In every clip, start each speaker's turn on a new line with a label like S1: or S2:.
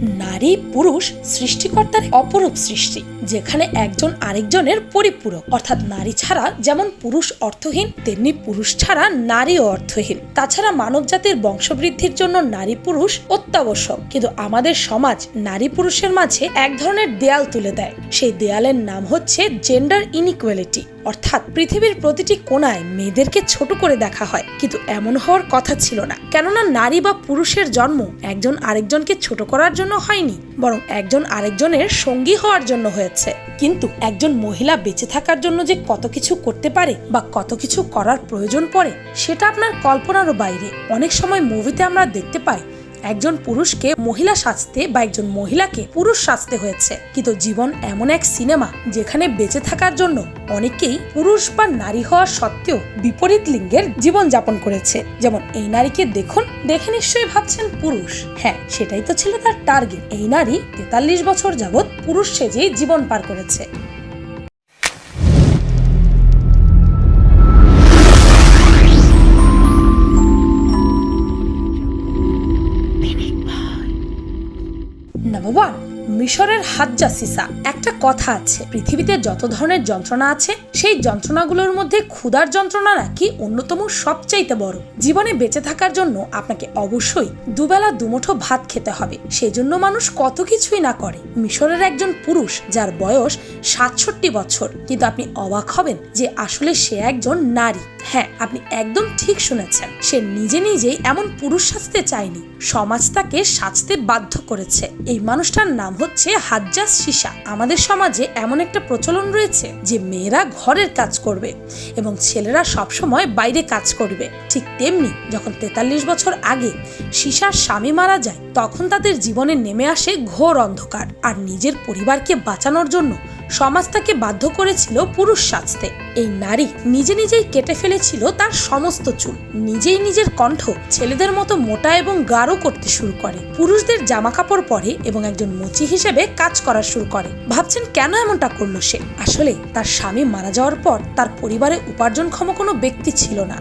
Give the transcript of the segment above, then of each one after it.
S1: নারী পুরুষ সৃষ্টিকর্তার অপরূপ সৃষ্টি, যেখানে একজন আরেকজনের পরিপূরক। অর্থাৎ নারী ছাড়া যেমন পুরুষ অর্থহীন, তেমনি পুরুষ ছাড়া নারীও অর্থহীন। তাছাড়া মানব জাতির বংশবৃদ্ধির জন্য নারী পুরুষ অত্যাবশ্যক। কিন্তু আমাদের সমাজ নারী পুরুষের মাঝে এক ধরনের দেয়াল তুলে দেয়। সেই দেয়ালের নাম হচ্ছে জেন্ডার ইনইকুয়ালিটি অর্থাৎ পৃথিবীর প্রতিটি কোনায় মেয়েদেরকে ছোট করে দেখা হয়, কিন্তু এমন হওয়ার কথা ছিল না। কেননা নারী বা পুরুষের জন্ম একজন আরেকজনকে ছোট করার জন্য হয়নি, বরং একজন আরেকজনের সঙ্গী হওয়ার জন্য হয়েছে। কিন্তু একজন মহিলা বেঁচে থাকার জন্য যে কত কিছু করতে পারে বা কত কিছু করার প্রয়োজন পড়ে, সেটা আপনার কল্পনারও বাইরে। অনেক সময় মুভিতে আমরা দেখতে পাই একজন পুরুষকে মহিলা সাজতে বা একজন মহিলাকে পুরুষ সাজতে হয়েছে। কিন্তু জীবন এমন এক সিনেমা যেখানে বেঁচে থাকার জন্য অনেকেই পুরুষ বা নারী হওয়ার সত্ত্বেও বিপরীত লিঙ্গের জীবন যাপন করেছে। যেমন এই নারীকে দেখুন, দেখে নিশ্চয়ই ভাবছেন পুরুষ। হ্যাঁ সেটাই তো ছিল তার টার্গেট। এই নারী তেতাল্লিশ বছর যাবৎ পুরুষ সেজেই জীবন পার করেছে। ওয়ান মিশরের হাজ্জা সিসা। একটা কথা আছে, পৃথিবীতে যত ধরনের যন্ত্রণা আছে, সেই যন্ত্রণাগুলোর মধ্যে ক্ষুধার যন্ত্রণা নাকি অন্যতম সবচাইতে বড়। জীবনে বেঁচে থাকার জন্য আপনাকে অবশ্যই দুবেলা দুমুঠো ভাত খেতে হবে। সেজন্য মানুষ কত কিছুই না করে। মিশরের একজন পুরুষ, যার বয়স সাতষট্টি বছর। কিন্তু আপনি অবাক হবেন যে আসলে সে একজন নারী। হ্যাঁ আপনি একদম ঠিক শুনেছেন। সে নিজে নিজেই এমন পুরুষ সাজতে চায়নি। সমাজ তাকে সাজতে বাধ্য করেছে। এই মানুষটার নাম হচ্ছে হাজ্জাজ সিসা। আমাদের সমাজে এমন একটা প্রচলন রয়েছে যে মেয়েরা ঘরের কাজ করবে এবং ছেলেরা সবসময় বাইরে কাজ করবে। ঠিক তেমনি যখন তেতাল্লিশ বছর আগে সিসার স্বামী মারা যায়, তখন তাদের জীবনে নেমে আসে ঘোর অন্ধকার। আর নিজের পরিবারকে বাঁচানোর জন্য সমাজ তাকে বাধ্য করেছিল পুরুষ সাজতে। এই নারী নিজে নিজেই কেটে ফেলেছিল তার সমস্ত চুল। নিজেই নিজের কণ্ঠ ছেলেদের মতো মোটা এবং গাঢ় করতে শুরু করে। পুরুষদের জামা কাপড় পরে এবং একজন মুচি হিসেবে কাজ করা শুরু করে। ভাবছেন, কেন এমনটা করল সে? আসলে তার স্বামী মারা যাওয়ার পর তার পরিবারে উপার্জনক্ষম কোনো ব্যক্তি ছিল না।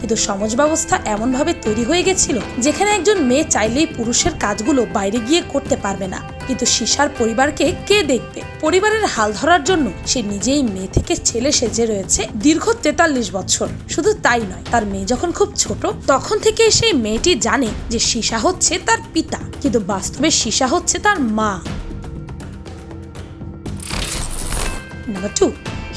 S1: কিন্তু সমাজ ব্যবস্থা এমনভাবে তৈরি হয়ে গেছিল যেখানে একজন মেয়ে চাইলেই পুরুষের কাজগুলো বাইরে গিয়ে করতে পারবে না। কিন্তু সিসার পরিবারকে কে দেখবে? পরিবারের হাল ধরার জন্য সে নিজেই মেয়ে থেকে ছেলে সেজে রয়েছে দীর্ঘ তেতাল্লিশ বছর। শুধু তাই নয়, তার মেয়ে যখন খুব ছোট, তখন থেকে সেই মেয়েটি জানে যে সিসা হচ্ছে তার পিতা। কিন্তু বাস্তবে সিসা হচ্ছে তার মা। নাম্বার টু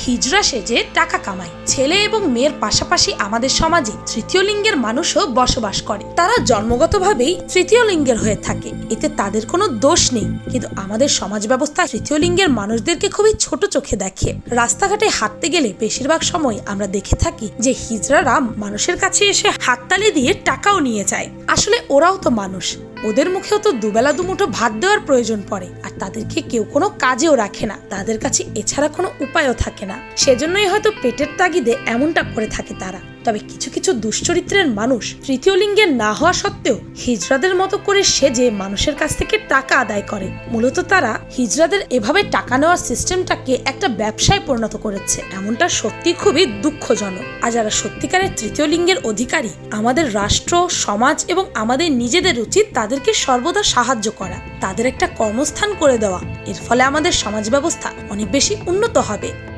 S1: হিজড়া সেজে টাকা কামায়। ছেলে এবং মেয়ের পাশাপাশি আমাদের সমাজে তৃতীয় লিঙ্গের মানুষও বসবাস করে। তারা জন্মগতভাবেই তৃতীয় লিঙ্গের হয়ে থাকে। এতে তাদের কোনো দোষ নেই। কিন্তু আমাদের সমাজ ব্যবস্থা তৃতীয় লিঙ্গের মানুষদেরকে খুবই ছোট চোখে দেখে। রাস্তাঘাটে হাঁটতে গেলে বেশিরভাগ সময় আমরা দেখে থাকি যে হিজড়ারা মানুষের কাছে এসে হাততালি দিয়ে টাকাও নিয়ে যায়। আসলে ওরাও তো মানুষ। ওদের মুখেও তো দুবেলা দুমুঠো ভাত দেওয়ার প্রয়োজন পড়ে, আর তাদেরকে কেউ কোনো কাজেও রাখে না। তাদের কাছে এছাড়া কোনো উপায়ও থাকে না। সেজন্যই হয়তো পেটের তাগিদে এমনটা করে থাকে তারা। তবে কিছু কিছু দুশ্চরিত্রের মানুষ তৃতীয় লিঙ্গের না হওয়া সত্ত্বেও হিজড়াদের মতো করে সেজে মানুষের কাছ থেকে টাকা আদায় করে। মূলত তারা হিজড়াদের এভাবে টাকা নেওয়ার সিস্টেমটাকে একটা ব্যবসায় পরিণত করেছে। এমনটা সত্যি খুবই দুঃখজনক। আর যারা সত্যিকারের তৃতীয় লিঙ্গের অধিকারী, আমাদের রাষ্ট্র, সমাজ এবং আমাদের নিজেদের উচিত তাদেরকে সর্বদা সাহায্য করা। তাদের একটা কর্মস্থান করে দেওয়া। এর ফলে আমাদের সমাজ ব্যবস্থা অনেক বেশি উন্নত হবে।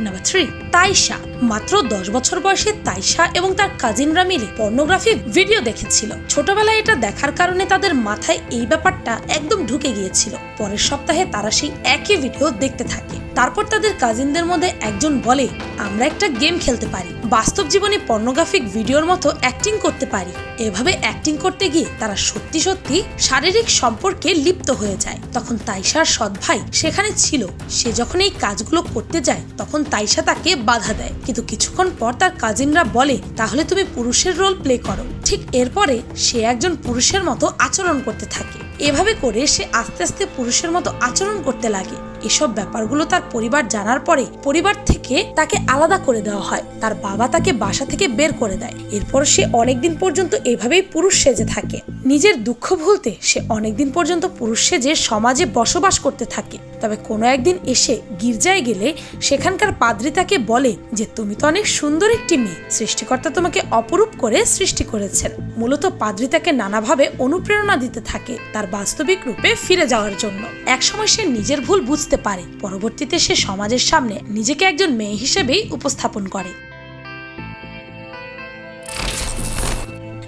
S1: নাম্বার থ্রি তাইশা। মাত্র দশ বছর বয়সে তাইশা এবং তার কাজিনরা মিলে পর্নোগ্রাফি ভিডিও দেখেছিল। ছোটবেলায় এটা দেখার কারণে তাদের মাথায় এই ব্যাপারটা একদম ঢুকে গিয়েছিল। পরের সপ্তাহে তারা সেই একই ভিডিও দেখতে থাকে। তারপর তাদের কাজিনদের মধ্যে একজন বলে, আমরা একটা গেম খেলতে পারি। বাস্তব জীবনে পর্নোগ্রাফিক ভিডিওর মতো অ্যাক্টিং করতে পারি। এভাবে অ্যাক্টিং করতে গিয়ে তারা সত্যি সত্যি শারীরিক সম্পর্কে লিপ্ত হয়ে যায়। তখন তাইশার সৎ ভাই সেখানে ছিল। সে যখন এই কাজগুলো করতে যায়, তখন তাইশা তাকে বাধা দেয়। কিন্তু কিছুক্ষণ পর তার কাজিনরা বলে, তাহলে তুমি পুরুষের রোল প্লে করো। ঠিক এরপরে সে একজন পুরুষের মতো আচরণ করতে থাকে। এভাবে করে সে আস্তে আস্তে পুরুষের মতো আচরণ করতে লাগে। এসব ব্যাপারগুলো তার পরিবার জানার পরে পরিবার থেকে তাকে আলাদা করে দেওয়া হয়। তার বাবা তাকে বাসা থেকে বের করে দেয়। এরপর সে অনেকদিন পর্যন্ত এভাবেই পুরুষ সেজে থাকে। নিজের দুঃখ ভুলতে সে অনেকদিন পর্যন্ত পুরুষ সেজে সমাজে বসবাস করতে থাকে। তবে কোনো একদিন এসে গির্জায় গেলে সেখানকার পাদ্রী তাকে বলে যে, তুমি তো অনেক সুন্দর একটি মেয়ে। সৃষ্টিকর্তা তোমাকে অপরূপ করে সৃষ্টি করেছেন। মূলত পাদ্রী তাকে নানাভাবে অনুপ্রেরণা দিতে থাকে। তার বাস্তবিক রূপে ফিরে যাওয়ার জন্য। একসময় সে নিজের ভুল বুঝতে পারে। পরবর্তীতে সে সমাজের সামনে নিজেকে একজন মেয়ে হিসেবেই উপস্থাপন করে।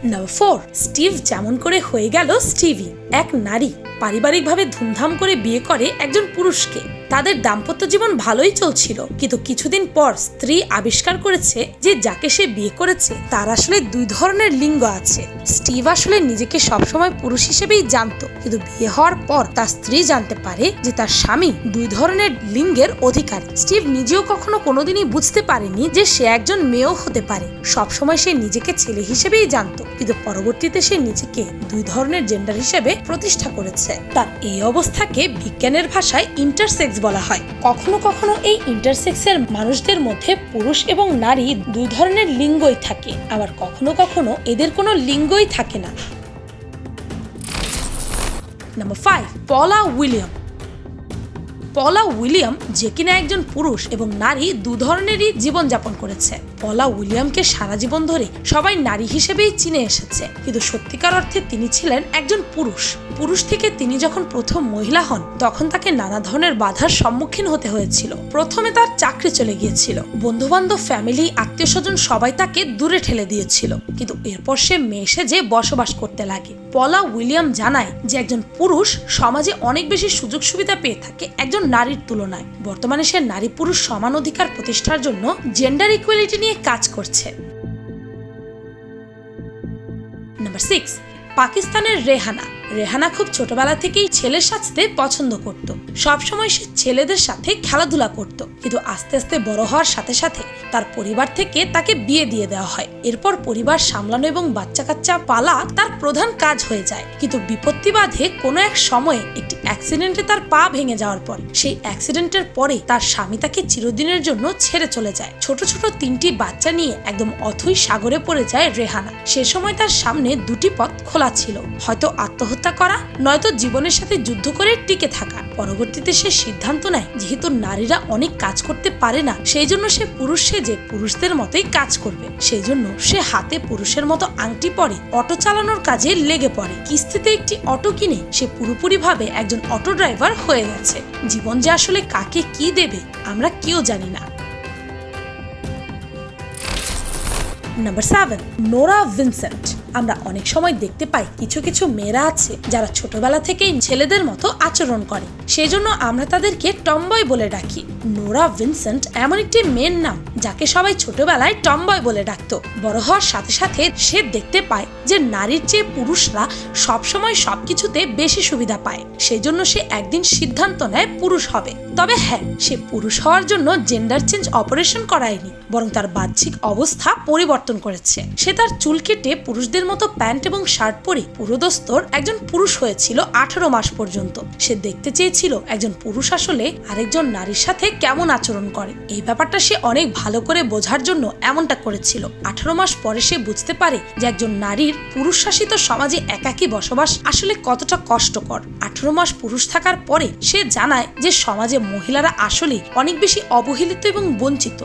S1: নাম্বার ফোর স্টিভ যেমন করে হয়ে গেল স্টিভি এক নারী পারিবারিকভাবে ধুমধাম করে বিয়ে করে একজন পুরুষকে। তাদের দাম্পত্য জীবন ভালোই চলছিল, কিন্তু কিছুদিন পর স্ত্রী আবিষ্কার করেছে যে যাকে সে বিয়ে করেছে, তার আসলে দুই ধরনের লিঙ্গ আছে। স্টিভ আসলে নিজেকে সবসময় পুরুষ হিসেবেই জানত, কিন্তু বিয়ে হওয়ার পর তার স্ত্রী জানতে পারে যে তার স্বামী দুই ধরনের লিঙ্গের অধিকারী। স্টিভ নিজেও কখনো কোনোদিনই বুঝতে পারেনি যে সে একজন মেয়েও হতে পারে। সবসময় সে নিজেকে ছেলে হিসেবেই জানতো, কিন্তু পরবর্তীতে সে নিজেকে দুই ধরনের জেন্ডার হিসেবে প্রতিষ্ঠা করেছে। তার এই অবস্থাকে বিজ্ঞানের ভাষায় ইন্টারসেক্স বলা হয়। কখনো কখনো এই ইন্টারসেক্সের মানুষদের মধ্যে পুরুষ এবং নারী দুই ধরনের লিঙ্গই থাকে। আবার কখনো কখনো এদের কোনো লিঙ্গই থাকে না। Number five Paula William Paula William যে কিনা একজন পুরুষ এবং নারী দু ধরনেরই জীবনযাপন করেছে। পলা উইলিয়ামকে সারা জীবন ধরে সবাই নারী হিসেবেই চিনে এসেছে। কিন্তু সত্যিকার অর্থে তিনি ছিলেন একজন পুরুষ। পুরুষ থেকে তিনি যখন প্রথম মহিলা হন, তখন তাকে নানা ধরনের বাধার সম্মুখীন হতে হয়েছিল। প্রথমে তার চাকরি চলে গিয়েছিল। বন্ধু বান্ধব ফ্যামিলি আত্মীয় স্বজন সবাই তাকে দূরে ঠেলে দিয়েছিল। কিন্তু এরপর সে মেয়ে সেজে বসবাস করতে লাগে। পলা উইলিয়াম জানায় যে একজন পুরুষ সমাজে অনেক বেশি সুযোগ সুবিধা পেয়ে থাকে একজন নারীর তুলনায়। বর্তমানে সে নারী পুরুষ সমান অধিকার প্রতিষ্ঠার জন্য জেন্ডার ইকুয়ালিটি নিয়ে কাজ করছে। নাম্বার সিক্স পাকিস্তানের রেহানা। রেহানা খুব ছোটবেলা থেকেই ছেলের সাজতে পছন্দ করত। সবসময় সে ছেলেদের সাথে খেলাধুলা করত। কিন্তু আস্তে আস্তে বড় হওয়ার সাথে সাথে তার পরিবার থেকে তাকে বিয়ে দিয়ে দেওয়া হয়। এরপর পরিবার সামলানো এবং বাচ্চা কাচ্চা পালা তার প্রধান কাজ হয়ে যায়। কিন্তু বিপত্তি বাধে কোনো এক সময়ে একটি অ্যাক্সিডেন্টে তার পা ভেঙে যাওয়ার পর। সেই অ্যাক্সিডেন্টের পরে তার স্বামী তাকে চিরদিনের জন্য ছেড়ে চলে যায়। ছোট ছোট তিনটি বাচ্চা নিয়ে একদম অথই সাগরে পড়ে যায় রেহানা। সে সময় তার সামনে দুটি পথ খোলা ছিল। হয়তো আত্মহত্যা করা, নয়তো জীবনের সাথে যুদ্ধ করে টিকে থাকা। পরবর্তীতে সে সিদ্ধান্ত নেয়, যেহেতু নারীরা অনেক কাজ করতে পারে না, সেই জন্য সে পুরুষ সেজে পুরুষদের মতোই কাজ করবে। সেই জন্য সে হাতে পুরুষের মতো আংটি পরে, অটো চালানোর কাজে লেগে পড়ে। কিস্তিতে একটি অটো কিনে, সে পুরোপুরি ভাবে একজন অটো ড্রাইভার হয়ে গেছে। জীবন যে আসলে কাকে কি দেবে, আমরা কেউ জানি না। নাম্বার সেভেন নোরা ভিনসেন্ট আমরা অনেক সময় দেখতে পাই কিছু কিছু মেয়েরা আছে যারা ছোটবেলা থেকেই ছেলেদের মতো আচরণ করে। সেজন্য আমরা তাদেরকে টম্বয় বলে ডাকি। নোরা ভিনসেন্ট এমন একটি মেয়ের নাম। যাকে সবাই ছোটবেলায় টম্বয় বলে ডাকতো। বড় হওয়ার সাথে সাথে সে দেখতে পায় যে নারীর চেয়ে পুরুষরা সবসময় সবকিছুতে বেশি সুবিধা পায়। সেই জন্য সে একদিন সিদ্ধান্ত নেয় পুরুষ হবে। তবে হ্যাঁ সে পুরুষ হওয়ার জন্য জেন্ডার চেঞ্জ অপারেশন করায়নি, বরং তার বাহ্যিক অবস্থা পরিবর্তন করেছে। সে তার চুল কেটে পুরুষদের মতো প্যান্ট এবং শার্ট পরে পুরোদস্তর একজন পুরুষ হয়েছিল আঠারো মাস পর্যন্ত। সে দেখতে চেয়েছিল একজন পুরুষ আসলে আরেকজন নারীর সাথে কেমন আচরণ করে। এই ব্যাপারটা সে অনেক ভালো করে বোঝার জন্য এমনটা করেছিল। আঠারো মাস পরে সে বুঝতে পারে যে একজন নারীর পুরুষ শাসিত সমাজে একাকী বসবাস আসলে কতটা কষ্টকর। আঠারো মাস পুরুষ থাকার পরে সে জানায় যে সমাজে মহিলারা আসলে অনেক বেশি অবহেলিত এবং বঞ্চিত।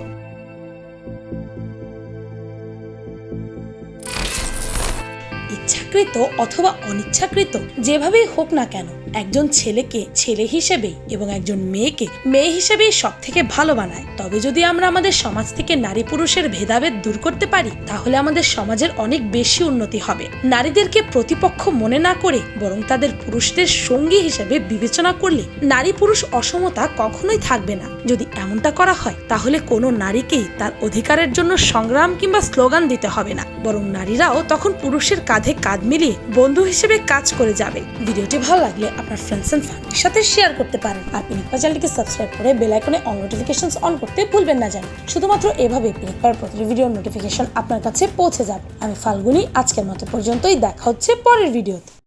S1: ইচ্ছাকৃত অথবা অনিচ্ছাকৃত যেভাবেই হোক না কেন একজন ছেলেকে ছেলে হিসেবেই এবং একজন মেয়েকে মেয়ে হিসেবেই সব থেকে ভালো বানায় তবে যদি আমরা আমাদের সমাজ থেকে নারী পুরুষের ভেদাভেদ দূর করতে পারি, তাহলে আমাদের সমাজের অনেক বেশি উন্নতি হবে। নারীদেরকে প্রতিপক্ষ মনে না করে বরং তাদের পুরুষদের সঙ্গী হিসেবে বিবেচনা করলে নারী পুরুষ অসমতা কখনোই থাকবে না। যদি এমনটা করা হয়, তাহলে কোনো নারীকেই তার অধিকারের জন্য সংগ্রাম কিংবা স্লোগান দিতে হবে না। বরং নারীরাও তখন পুরুষের কাঁধে কাঁধ মিলিয়ে বন্ধু হিসেবে কাজ করে যাবে। ভিডিওটি ভালো লাগলে আপনার ফ্রেন্ডস এন্ড ফ্যামিলির সাথে শেয়ার করতে পারেন। আর পিনিকপা চ্যানেলটিকে সাবস্ক্রাইব করে বেল আইকনে অন নোটিফিকেশনস অন করতে ভুলবেন না জানি। শুধুমাত্র এভাবে পিনিকপার প্রতিটি ভিডিওর নোটিফিকেশন আপনার কাছে পৌঁছে যাবে। আমি ফাল্গুনি, আজকের মতো পর্যন্তই। দেখা হচ্ছে পরের ভিডিওতে